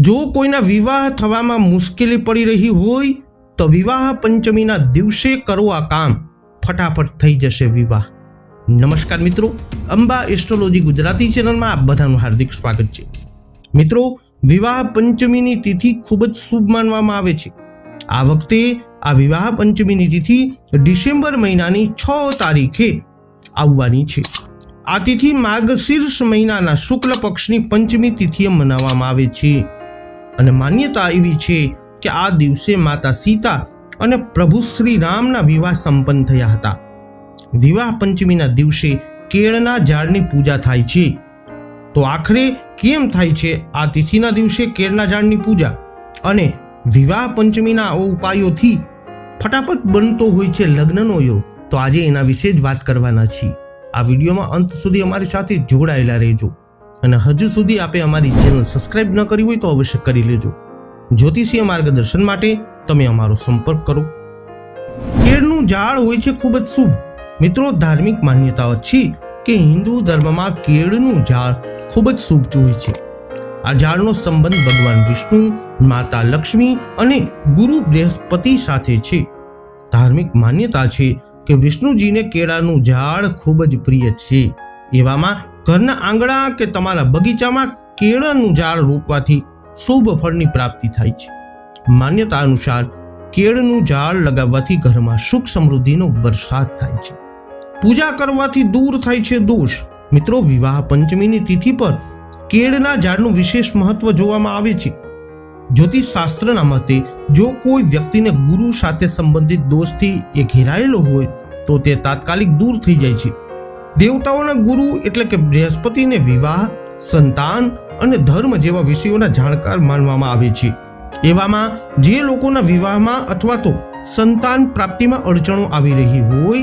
જો કોઈના વિવાહ થવામાં મુશ્કેલી પડી રહી હોય, તો વિવાહ પંચમીના દિવસે કરો આ કામ. ફટાફટ થઈ જશે વિવાહ. નમસ્કાર મિત્રો, અંબા એસ્ટ્રોલોજી ગુજરાતી ચેનલમાં આપ બધાનું હાર્દિક સ્વાગત છે. મિત્રો, વિવાહ પંચમીની તિથિ ખૂબ જ શુભ માનવામાં આવે છે. આ વખતે આ વિવાહ પંચમીની તિથિ ડિસેમ્બર મહિનાની છ તારીખે આવવાની છે. આ તિથિ માર્ગશીર્ષ મહિનાના શુક્લ પક્ષની પંચમી તિથિએ મનાવવામાં આવે છે. અને માન્યતા એવી છે કે આ દિવસે માતા સીતા અને પ્રભુ શ્રી રામના વિવાહ સંપન્ન થયા હતા. વિવાહ પંચમીના દિવસે કેળના ઝાડની પૂજા થાય છે. તો આખરે કેમ થાય છે આ તિથિના દિવસે કેળના ઝાડની પૂજા? અને વિવાહ પંચમીના ઉપાયોથી ફટાફટ બનતો હોય છે લગ્નનો યોગ તો આજે એના વિશે જ વાત કરવાના છીએ. આ વિડીયોમાં અંત સુધી અમારી સાથે જોડાયેલા રહેજો. અને હજુ સુધી આપે અમારી ચેનલ સબસ્ક્રાઇબ ન કરી હોય તો અવશ્ય કરી લેજો. જ્યોતિષીય માર્ગદર્શન માટે તમે અમારો સંપર્ક કરો. કેળનું ઝાડ હોય છે ખૂબ જ શુભ. મિત્રો, ધાર્મિક માન્યતાઓ છે કે હિન્દુ ધર્મમાં કેળનું ઝાડ ખૂબ જ શુભ હોય છે. આ ઝાડનો સંબંધ ભગવાન વિષ્ણુ, માતા લક્ષ્મી અને ગુરુ બૃહસ્પતિ સાથે છે. ધાર્મિક માન્યતા છે કે વિષ્ણુજીને કેળાનું ઝાડ ખૂબ જ પ્રિય છે. એવામાં ઘરના આંગણા કે તમારા બગીચામાં કેળાનું ઝાડ રોપવાથી શુભ ફળની પ્રાપ્તિ થાય છે. માન્યતા અનુસાર કેળનું ઝાડ લગાવવાથી ઘરમાં સુખ સમૃદ્ધિનો વરસાદ થાય છે. પૂજા કરવાથી દૂર થાય છે દોષ. મિત્રો, વિવાહ પંચમીની તિથિ પર કેળના ઝાડનું વિશેષ મહત્વ જોવામાં આવે છે. જ્યોતિષ શાસ્ત્રના મતે, જો કોઈ વ્યક્તિને ગુરુ સાથે સંબંધિત દોષથી એ ઘેરાયેલો હોય, તો તે તાત્કાલિક દૂર થઈ જાય છે. દેવતાઓના ગુરુ એટલે કે બૃહસ્પતિને વિવાહ, સંતાન અને ધર્મ જેવા વિષયોના જાણકાર માનવામાં આવે છે. એવામાં જે લોકોના વિવાહમાં અથવા તો સંતાન પ્રાપ્તિમાં અડચણો આવી રહી હોય,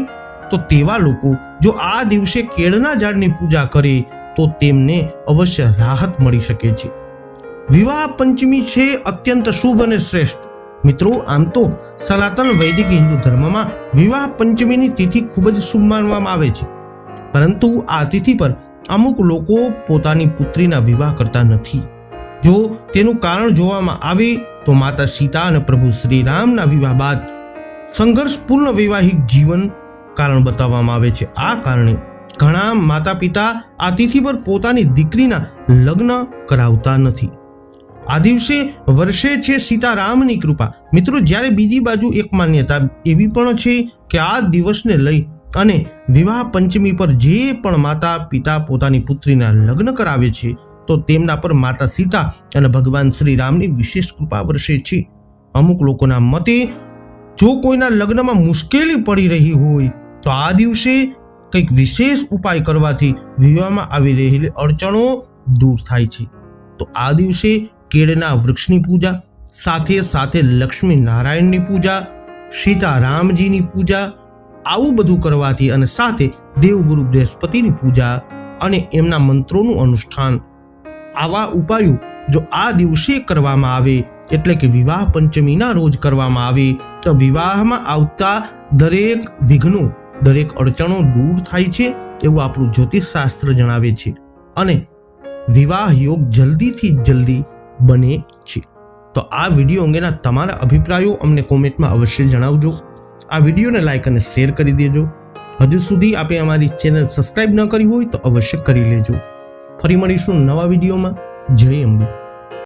તો તેવા લોકો જો આ દિવસે કેળના ઝાડની પૂજા કરે, તો તેમને અવશ્ય રાહત મળી શકે છે. વિવાહ પંચમી છે અત્યંત શુભ અને શ્રેષ્ઠ. મિત્રો, આમ તો સનાતન વૈદિક હિન્દુ ધર્મમાં વિવાહ પંચમીની તિથિ ખૂબ જ શુભ માનવામાં આવે છે. પરંતુ આ તિથિ પર અમુક લોકો પોતાની પુત્રીના વિવાહ કરતા નથી. જો તેનું કારણ જોવામાં આવે, તો માતા સીતા અને પ્રભુ શ્રી રામના વિવાહ બાદ સંઘર્ષપૂર્ણ વૈવાહિક જીવન કારણ બતાવવામાં આવે છે. આ કારણે ઘણા માતા પિતા આ તિથિ પર પોતાની દીકરીના લગ્ન કરાવતા નથી. આ દિવસે વર્ષે છે સીતારામની કૃપા. મિત્રો, જ્યારે બીજી બાજુ એક માન્યતા એવી પણ છે કે આ દિવસને લઈ અને વિવાહ પંચમી પર જે પણ માતા, પિતા પોતાની પુત્રીના લગ્ન કરાવે છે, તો તેમના પર માતા સીતા અને ભગવાન શ્રી રામની વિશેષ કૃપા વર્ષે છે. અમુક લોકોના મતે, જો કોઈના લગ્નમાં મુશ્કેલી પડી રહી હોય, તો આ દિવસે કંઈક વિશેષ ઉપાય કરવાથી વિવાહમાં આવી રહેલી અડચણો દૂર થાય છે. તો આ દિવસે કેળના વૃક્ષની પૂજા, સાથે સાથે લક્ષ્મી નારાયણની પૂજા, સીતારામજીની પૂજા આવું બધું કરવાથી અને સાથે દેવગુરુ બૃહસ્પતિની પૂજા અને એમના મંત્રોનું અનુષ્ઠાન. આવા ઉપાયો જો આ દિવસે કરવામાં આવે, એટલે કે વિવાહ પંચમીના રોજ કરવામાં આવે, તો વિવાહમાં આવતા દરેક વિઘ્નો, દરેક અડચણો દૂર થાય છે એવું આપણું જ્યોતિષ શાસ્ત્ર જણાવે છે. અને વિવાહ યોગ જલ્દીથી જલ્દી બને છે. તો આ વીડિયો અંગેના તમારા અભિપ્રાયો અમને કોમેન્ટમાં અવશ્ય જણાવજો. આ વિડીયોને લાઇક અને શેર કરી દેજો. હજુ સુધી આપે અમારી ચેનલ સબસ્ક્રાઇબ ન કરી હોય તો અવશ્ય કરી લેજો. ફરી મળીશું નવા વિડીયોમાં. જય અંબે.